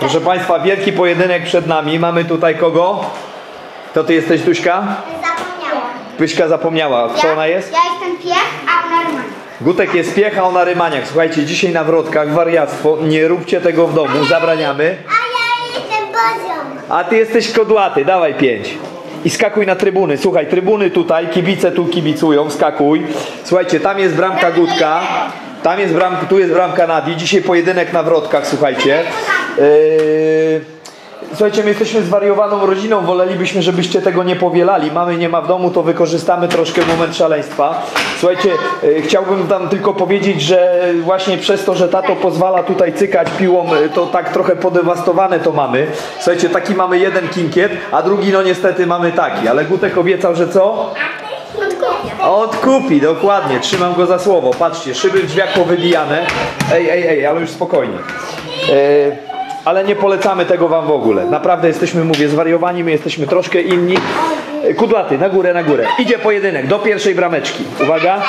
Proszę Państwa, wielki pojedynek przed nami. Mamy tutaj kogo? To Ty jesteś Duśka? Zapomniałam. Pyśka zapomniała. Co ona jest? Ja jestem piech, a ona Roman. Gutek jest piech, a ona rymaniak. Słuchajcie, dzisiaj na wrotkach wariactwo. Nie róbcie tego w domu, zabraniamy. A ja jestem Bozią. A Ty jesteś kodłaty, dawaj pięć. I skakuj na trybuny. Słuchaj, trybuny tutaj, kibice tu kibicują, skakuj. Słuchajcie, tam jest bramka Gutka. Tam jest bramka, tu jest bramka Nadi. Dzisiaj pojedynek na wrotkach, słuchajcie. Yy... Słuchajcie, my jesteśmy zwariowaną rodziną, wolelibyśmy, żebyście tego nie powielali. Mamy nie ma w domu, to wykorzystamy troszkę moment szaleństwa. Słuchajcie, e, chciałbym tam tylko powiedzieć, że właśnie przez to, że tato pozwala tutaj cykać piłą, e, to tak trochę podewastowane to mamy. Słuchajcie, taki mamy jeden kinkiet, a drugi no niestety mamy taki, ale Gutek obiecał, że co? Odkupi, dokładnie, trzymam go za słowo. Patrzcie, szyby w drzwiach powybijane. Ej, ej, ej, ale już spokojnie. E, ale nie polecamy tego wam w ogóle. Naprawdę jesteśmy, mówię, zwariowani, my jesteśmy troszkę inni. Kudłaty, na górę, na górę. Idzie pojedynek do pierwszej brameczki. Uwaga.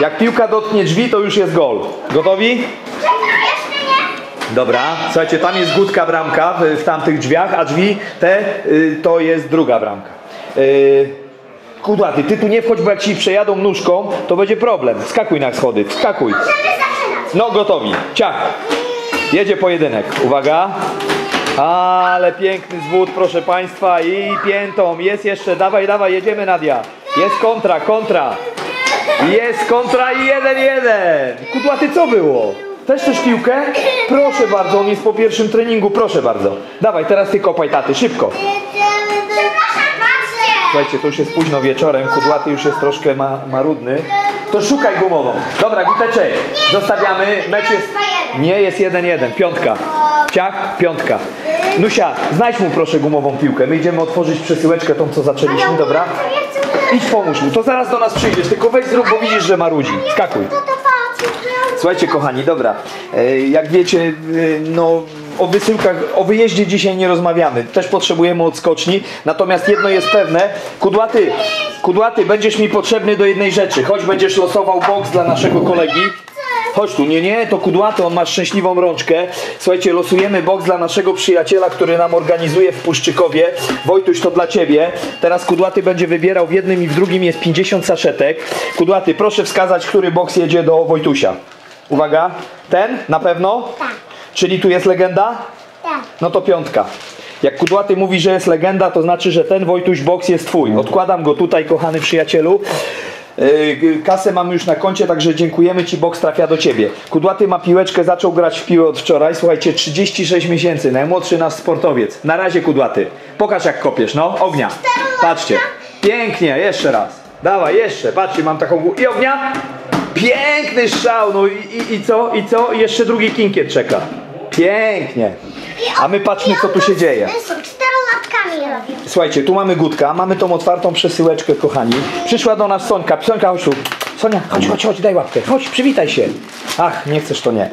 Jak piłka dotknie drzwi, to już jest gol. Gotowi? Czekaj, jeszcze nie. Dobra, słuchajcie, tam jest gutka bramka w, w tamtych drzwiach, a drzwi te y, to jest druga bramka. Y, Kudłaty, ty tu nie wchodź, bo jak ci przejadą nóżką, to będzie problem. Skakuj na schody, skakuj. No gotowi, ciach. Jedzie pojedynek, uwaga. Ale piękny zwód, proszę Państwa, i piętą, jest jeszcze, dawaj, dawaj, jedziemy Nadia. Jest kontra, kontra. Jest kontra i jeden, jeden. Kudłaty, co było? Też też piłkę? Proszę bardzo, on jest po pierwszym treningu, proszę bardzo. Dawaj, teraz ty kopaj taty, szybko. Słuchajcie, to już jest późno wieczorem, kudłaty już jest troszkę ma, marudny. To szukaj gumową. Dobra, guteczek, zostawiamy. Mecz jest... Nie, jest 1-1, piątka. Ciach, piątka. Nusia, znajdź mu proszę gumową piłkę. My idziemy otworzyć przesyłeczkę tą, co zaczęliśmy, dobra? Idź pomóż mu, to zaraz do nas przyjdziesz, tylko weź zrób, bo widzisz, że marudzi. Skakuj. To to patrz. Słuchajcie kochani, dobra, e, jak wiecie, e, no o wysyłkach, o wyjeździe dzisiaj nie rozmawiamy, też potrzebujemy odskoczni, natomiast jedno jest pewne, Kudłaty, Kudłaty, będziesz mi potrzebny do jednej rzeczy, choć będziesz losował boks dla naszego kolegi, Chodź tu, nie, nie, to kudłaty, on ma szczęśliwą rączkę. Słuchajcie, losujemy boks dla naszego przyjaciela, który nam organizuje w Puszczykowie. Wojtuś, to dla ciebie. Teraz kudłaty będzie wybierał w jednym i w drugim jest 50 saszetek. Kudłaty, proszę wskazać, który boks jedzie do Wojtusia. Uwaga, ten na pewno? Tak. Czyli tu jest legenda? Tak. No to piątka. Jak Kudłaty mówi, że jest legenda, to znaczy, że ten Wojtuś boks jest twój. Odkładam go tutaj, kochany przyjacielu. Yy, Kasę mamy już na koncie, także dziękujemy Ci, boks trafia do Ciebie. Kudłaty ma piłeczkę, zaczął grać w piłę od wczoraj. Słuchajcie, 36 miesięcy, najmłodszy nasz sportowiec. Na razie Kudłaty. Pokaż jak kopiesz, no. Ognia. Patrzcie. Pięknie, jeszcze raz. Dawaj, jeszcze. Patrzcie, mam taką... I ognia. Piękny strzał, no i, i, i co? I co? I jeszcze drugi kinkiet czeka. Pięknie. A my patrzmy, co tu się dzieje. Słuchajcie, tu mamy Gutka, mamy tą otwartą przesyłeczkę, kochani. Przyszła do nas Sońka. Sońka, chodź tu. Sonia, chodź, chodź, chodź, daj łapkę. Chodź, przywitaj się. Ach, nie chcesz, to nie.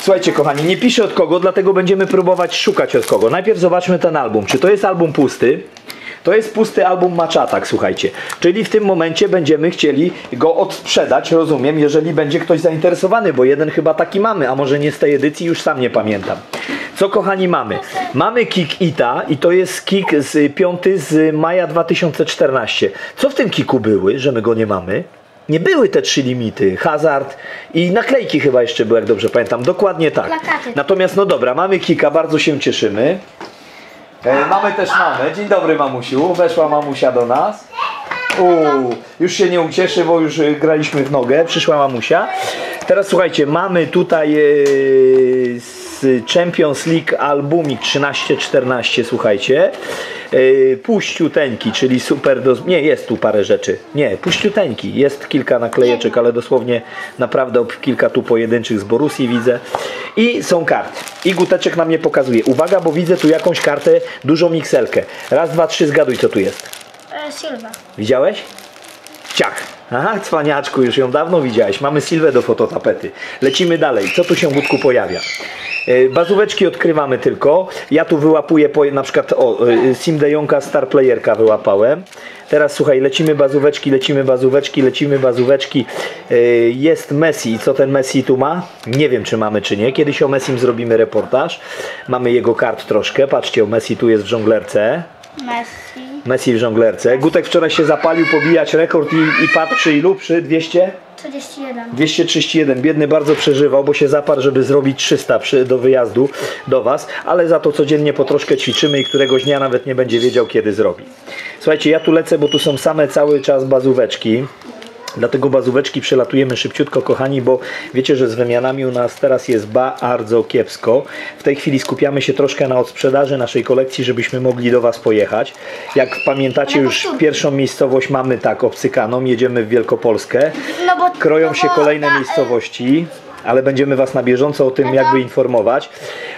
Słuchajcie, kochani, nie piszę od kogo, dlatego będziemy próbować szukać od kogo. Najpierw zobaczmy ten album. Czy to jest album pusty? To jest pusty album Maczatak, słuchajcie. Czyli w tym momencie będziemy chcieli go odsprzedać, rozumiem, jeżeli będzie ktoś zainteresowany, bo jeden chyba taki mamy, a może nie z tej edycji, już sam nie pamiętam. Co kochani mamy? Mamy kick ITA i to jest kick z piąty z maja 2014. Co w tym kiku były, że my go nie mamy? Nie były te trzy limity, hazard i naklejki chyba jeszcze były, jak dobrze pamiętam. Dokładnie tak. Plakaty. Natomiast no dobra, mamy kika, bardzo się cieszymy. E, mamy też mamę. Dzień dobry mamusiu. Weszła mamusia do nas. Uuu, już się nie ucieszy, bo już e, graliśmy w nogę. Przyszła mamusia. Teraz słuchajcie, mamy tutaj e, z Champions League albumik 13-14, słuchajcie. E, puściuteńki, czyli super do... Nie, jest tu parę rzeczy. Nie, puściuteńki. Jest kilka naklejeczek, ale dosłownie naprawdę kilka tu pojedynczych z Borussii widzę. I są karty. I Guteczek nam nie pokazuje. Uwaga, bo widzę tu jakąś kartę, dużą mikselkę. Raz, dwa, trzy, zgaduj co tu jest. E, Silva. Widziałeś? Ciach. Aha, cwaniaczku, już ją dawno widziałeś. Mamy Sylwę do fototapety. Lecimy dalej. Co tu się Gutku pojawia? E, Bazóweczki odkrywamy tylko. Ja tu wyłapuję po, na przykład o, e, Sim de Jonga Star Playerka wyłapałem. Teraz słuchaj, lecimy bazóweczki, lecimy bazóweczki, lecimy bazóweczki. Jest Messi. Co ten Messi tu ma? Nie wiem, czy mamy, czy nie. Kiedyś o Messim zrobimy reportaż. Mamy jego kart troszkę. Patrzcie, o Messi tu jest w żonglerce. Messi. Messi w żonglerce. Gutek wczoraj się zapalił pobijać rekord i, i padł przy ilu? Przy 200? 31. 231. Biedny bardzo przeżywał, bo się zaparł, żeby zrobić 300 przy, do wyjazdu do Was, ale za to codziennie po troszkę ćwiczymy i któregoś dnia nawet nie będzie wiedział, kiedy zrobi. Słuchajcie, ja tu lecę, bo tu są same cały czas bazóweczki. Dlatego bazóweczki przelatujemy szybciutko, kochani, bo wiecie, że z wymianami u nas teraz jest bardzo kiepsko. W tej chwili skupiamy się troszkę na odsprzedaży naszej kolekcji, żebyśmy mogli do Was pojechać. Jak pamiętacie, już pierwszą miejscowość mamy tak obcykaną, jedziemy w Wielkopolskę. No Kroją no się kolejne e, miejscowości, ale będziemy Was na bieżąco o tym jakby informować.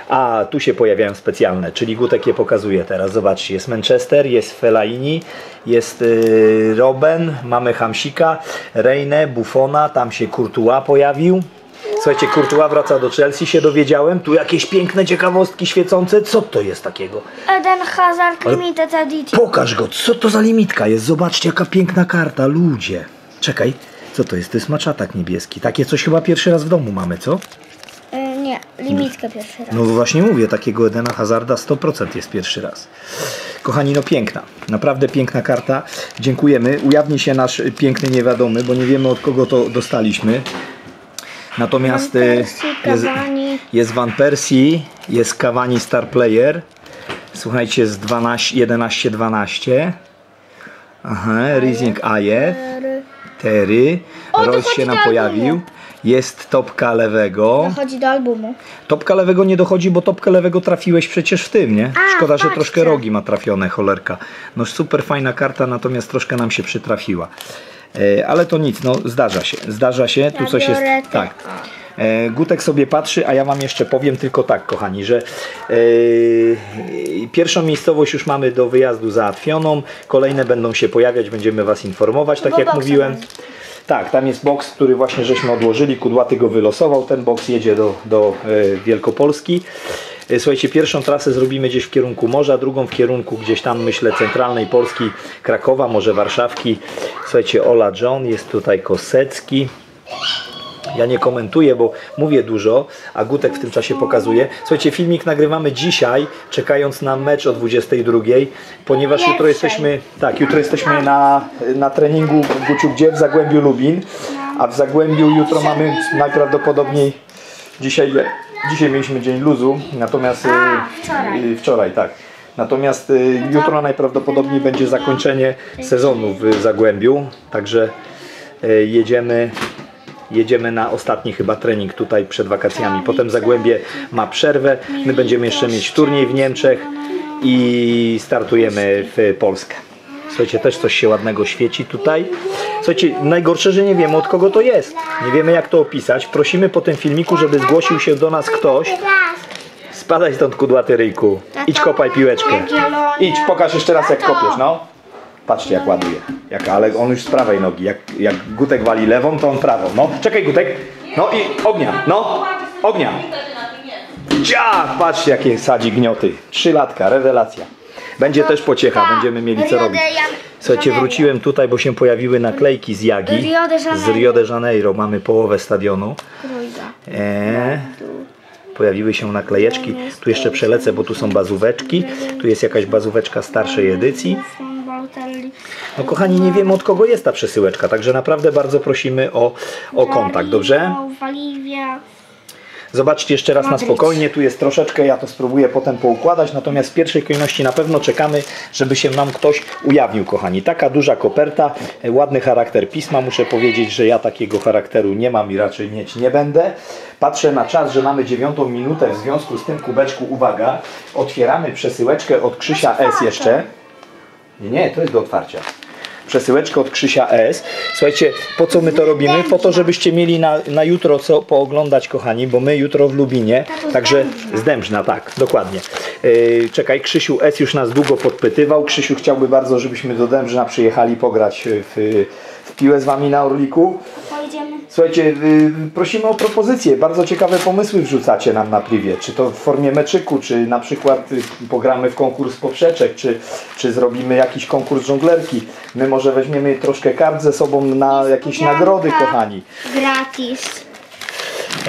A tu się pojawiają specjalne, czyli Gutek je pokazuje teraz. Zobaczcie, jest Manchester, jest Fellaini, jest yy, Robben, mamy Hamsika, Reine, Buffona, tam się Courtois pojawił. Słuchajcie, Courtois wraca do Chelsea, się dowiedziałem. Tu jakieś piękne ciekawostki świecące. Co to jest takiego? Eden Hazard Limited Edition. Pokaż go, co to za limitka jest? Zobaczcie, jaka piękna karta, ludzie. Czekaj, co to jest? To jest maczatak niebieski. Takie coś chyba pierwszy raz w domu mamy, co? E, nie, limitkę pierwszy raz. No właśnie mówię, takiego Edena Hazarda 100% jest pierwszy raz. Kochani, no piękna, naprawdę piękna karta. Dziękujemy. Ujawni się nasz piękny niewiadomy, bo nie wiemy od kogo to dostaliśmy. Natomiast Van e, Persie, jest, jest Van Persie, jest Cavani Star Player. Słuchajcie, jest 11-12. Aha, Rising Aje. 4. O, Roś się nam pojawił. Jest topka lewego. Dochodzi do albumu. Topka lewego nie dochodzi, bo topkę lewego trafiłeś przecież w tym, nie? A, Szkoda, patrzcie. że tak, troszkę rogi ma trafione, cholerka. No super fajna karta, natomiast troszkę nam się przytrafiła. E, ale to nic, no zdarza się. Zdarza się, tu ja coś jest. Te... Tak. E, Gutek sobie patrzy, a ja wam jeszcze powiem tylko tak, kochani, że e, pierwszą miejscowość już mamy do wyjazdu załatwioną, kolejne będą się pojawiać, będziemy was informować, tak Bo jak mówiłem. Tak, tam jest boks, który właśnie żeśmy odłożyli, Kudłaty go wylosował, ten boks jedzie do, do e, Wielkopolski. Słuchajcie, pierwszą trasę zrobimy gdzieś w kierunku morza, drugą w kierunku gdzieś tam, myślę, centralnej Polski, Krakowa, może Warszawki. Słuchajcie, Ola John, jest tutaj Kosecki. Ja nie komentuję, bo mówię dużo, a Gutek w tym czasie pokazuje. Słuchajcie, filmik nagrywamy dzisiaj, czekając na mecz o 22, ponieważ jutro jesteśmy, tak, jutro jesteśmy na, na treningu w Guciu gdzie? W Zagłębiu Lubin, a w Zagłębiu jutro mamy najprawdopodobniej dzisiaj, dzisiaj mieliśmy dzień luzu, natomiast A, y, wczoraj. y, wczoraj tak. Natomiast y, jutro najprawdopodobniej będzie zakończenie sezonu w Zagłębiu, także jedziemy Jedziemy na ostatni chyba trening tutaj przed wakacjami. Potem Zagłębie ma przerwę. My będziemy jeszcze mieć turniej w Niemczech i startujemy w Polskę. Słuchajcie, też coś się ładnego świeci tutaj. Słuchajcie, najgorsze, że nie wiemy od kogo to jest. Nie wiemy jak to opisać. Prosimy po tym filmiku, żeby zgłosił się do nas ktoś. Spadaj stąd kudłaty ryjku. Idź kopaj piłeczkę. Idź, pokaż jeszcze raz jak kopiesz, no. Patrzcie jak ładuje. Jak, ale on już z prawej nogi. Jak, jak Gutek wali lewą, to on prawą. No, czekaj Gutek. No i ognia, no. Ognia. Dzia! Patrzcie jakie sadzi gnioty. Trzy latka, rewelacja. Będzie też pociecha, będziemy mieli co robić. Słuchajcie, wróciłem tutaj, bo się pojawiły naklejki z Jagi. Z Rio de Janeiro. Mamy połowę stadionu. Eee, pojawiły się naklejeczki. Tu jeszcze przelecę, bo tu są bazóweczki. Tu jest jakaś bazóweczka starszej edycji. No kochani, nie wiemy od kogo jest ta przesyłeczka, także naprawdę bardzo prosimy o, o kontakt, dobrze? Waliwia. Zobaczcie jeszcze raz na spokojnie, tu jest troszeczkę, ja to spróbuję potem poukładać, natomiast w pierwszej kolejności na pewno czekamy, żeby się nam ktoś ujawnił, kochani. Taka duża koperta, e, ładny charakter pisma, muszę powiedzieć, że ja takiego charakteru nie mam i raczej mieć nie będę. Patrzę na czas, że mamy dziewiątą minutę, w związku z tym kubeczku, uwaga, otwieramy przesyłeczkę od Krzysia S jeszcze. Nie, nie, to jest do otwarcia. Przesyłeczkę od Krzysia S. Słuchajcie, po co my to robimy? Po to, żebyście mieli na, na jutro co pooglądać, kochani, bo my jutro w Lubinie. Z Także Dębna. z Dębrzna, tak, dokładnie. Yy, czekaj, Krzysiu S już nas długo podpytywał. Krzysiu chciałby bardzo, żebyśmy do Dębrzna przyjechali pograć w, w piłę z wami na Orliku. Pojedziemy. Słuchajcie, y, prosimy o propozycje. Bardzo ciekawe pomysły wrzucacie nam na privie. Czy to w formie meczyku, czy na przykład y, pogramy w konkurs poprzeczek, czy, czy zrobimy jakiś konkurs żonglerki. My może weźmiemy troszkę kart ze sobą na jakieś nagrody, kochani. Gratis.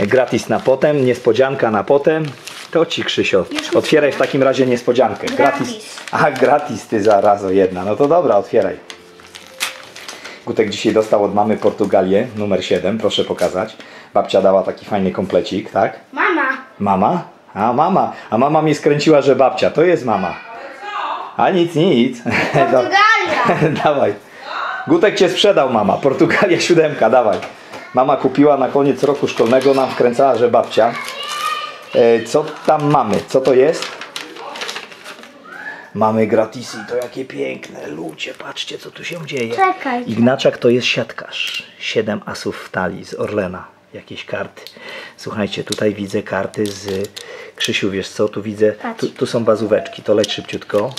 Gratis na potem, niespodzianka na potem. To ci Krzysio. Otwieraj w takim razie niespodziankę. Gratis. Gratis. Aha, gratis ty zaraz o jedna. No to dobra, otwieraj. Gutek dzisiaj dostał od mamy Portugalię, numer 7, proszę pokazać. Babcia dała taki fajny komplecik, tak? Mama. Mama? A mama. A mama mnie skręciła, że babcia. To jest mama. A nic, nic. Portugalia. dawaj. Gutek cię sprzedał mama. Portugalia siódemka, dawaj. Mama kupiła na koniec roku szkolnego, nam wkręcała, że babcia. E, co tam mamy? Co to jest? Mamy gratisy, to jakie piękne. Ludzie, patrzcie co tu się dzieje. Czekaj. Ignaczak to jest siatkarz. Siedem asów w talii z Orlena. Jakieś karty. Słuchajcie, tutaj widzę karty z Krzysiu, wiesz co? Tu widzę, tu, tu są bazóweczki, to leć szybciutko.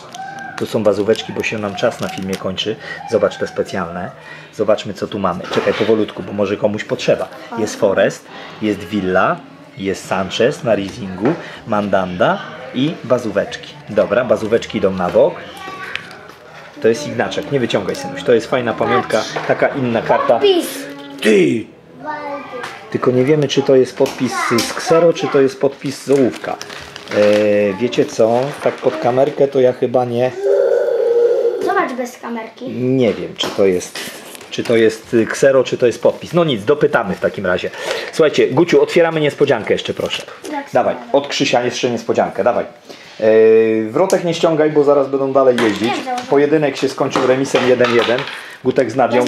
Tu są bazóweczki, bo się nam czas na filmie kończy. Zobacz te specjalne. Zobaczmy co tu mamy. Czekaj powolutku, bo może komuś potrzeba. Jest Forest, jest Villa, jest Sanchez na leasingu, Mandanda i bazóweczki. Dobra, bazóweczki idą na bok. To jest Ignaczek, nie wyciągaj synuś. To jest fajna pamiątka, taka inna karta. Ty! Tylko nie wiemy, czy to jest podpis z Ksero, czy to jest podpis z ołówka. E, wiecie co? Tak pod kamerkę to ja chyba nie, Zobacz bez kamerki. nie wiem, czy to jest. Czy to jest y, ksero, czy to jest podpis. No nic, dopytamy w takim razie. Słuchajcie, Guciu, otwieramy niespodziankę jeszcze, proszę. Tak, Dawaj, od Krzysia jeszcze niespodziankę, dawaj. Yy, wrotek nie ściągaj, bo zaraz będą dalej jeździć. Pojedynek się skończył remisem 1-1. Gutek z Nadią.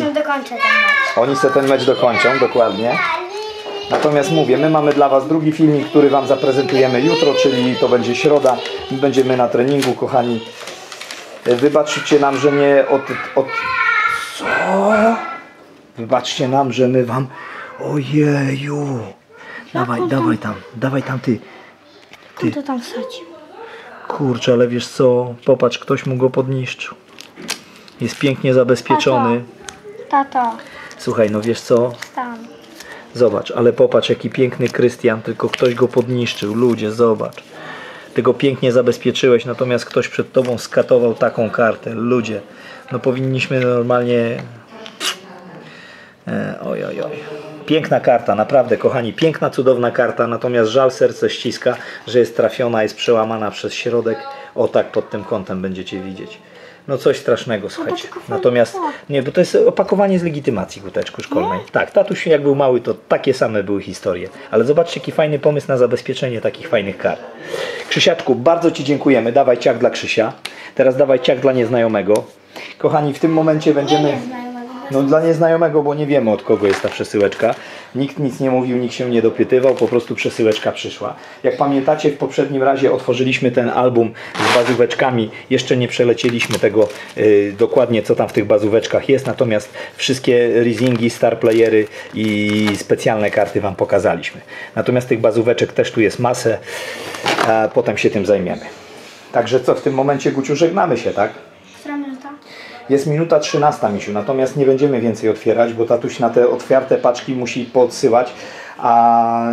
Oni se ten mecz dokończą, dokładnie. Natomiast mówię, my mamy dla Was drugi filmik, który Wam zaprezentujemy jutro, czyli to będzie środa. My Będziemy na treningu, kochani. E, Wybaczcie nam, że nie od... od... Co? Wybaczcie nam, że my Wam... Ojeju! Dawaj, dawaj tam, dawaj tam ty. Ty. to tam wsadził. Kurczę, ale wiesz co? Popatrz, ktoś mu go podniszczył. Jest pięknie zabezpieczony. Tato. Słuchaj, no wiesz co? Tam. Zobacz, ale popatrz jaki piękny Krystian, tylko ktoś go podniszczył. Ludzie, zobacz. Ty go pięknie zabezpieczyłeś, natomiast ktoś przed tobą skatował taką kartę. Ludzie, no powinniśmy normalnie... E, oj, oj, oj. Piękna karta, naprawdę kochani, piękna, cudowna karta, natomiast żal serce ściska, że jest trafiona, jest przełamana przez środek. O tak, pod tym kątem będziecie widzieć. No coś strasznego, słuchajcie. tylko fajny Natomiast, nie, bo to jest opakowanie z legitymacji guteczku szkolnej. Tak, tatuś jak był mały, to takie same były historie. Ale zobaczcie, jaki fajny pomysł na zabezpieczenie takich fajnych kart. Krzysiaczku, bardzo Ci dziękujemy. Dawaj ciach dla Krzysia. Teraz dawaj ciach dla nieznajomego. Kochani, w tym momencie będziemy... No dla nieznajomego, bo nie wiemy od kogo jest ta przesyłeczka. Nikt nic nie mówił, nikt się nie dopytywał, po prostu przesyłeczka przyszła. Jak pamiętacie, w poprzednim razie otworzyliśmy ten album z bazóweczkami. Jeszcze nie przelecieliśmy tego y, dokładnie, co tam w tych bazóweczkach jest, natomiast wszystkie leasingi, star playery i specjalne karty Wam pokazaliśmy. Natomiast tych bazóweczek też tu jest masę, a potem się tym zajmiemy. Także co, w tym momencie, Guciu, żegnamy się, tak? Jest minuta 13, misiu, natomiast nie będziemy więcej otwierać, bo tatuś na te otwarte paczki musi podsyłać, a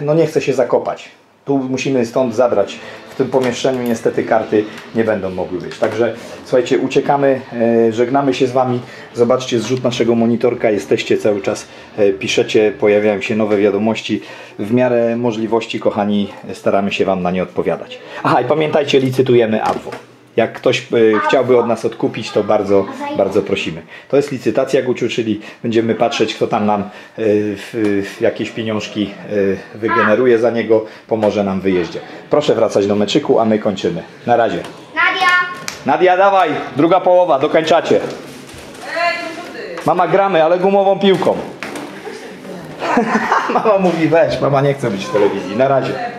no nie chce się zakopać. Tu musimy stąd zabrać. W tym pomieszczeniu niestety karty nie będą mogły być. Także słuchajcie, uciekamy, e, żegnamy się z Wami. Zobaczcie zrzut naszego monitorka, jesteście cały czas, e, piszecie, pojawiają się nowe wiadomości. W miarę możliwości, kochani, staramy się Wam na nie odpowiadać. Aha, i pamiętajcie, licytujemy AWO. Jak ktoś e, chciałby od nas odkupić, to bardzo, bardzo prosimy. To jest licytacja Guciu, czyli będziemy patrzeć, kto tam nam e, jakieś pieniążki e, wygeneruje za niego, pomoże nam w wyjeździe. Proszę wracać do meczyku, a my kończymy. Na razie. Nadia! Nadia, dawaj, druga połowa, dokończacie. Mama gramy, ale gumową piłką. mama mówi weź, mama nie chce być w telewizji. Na razie.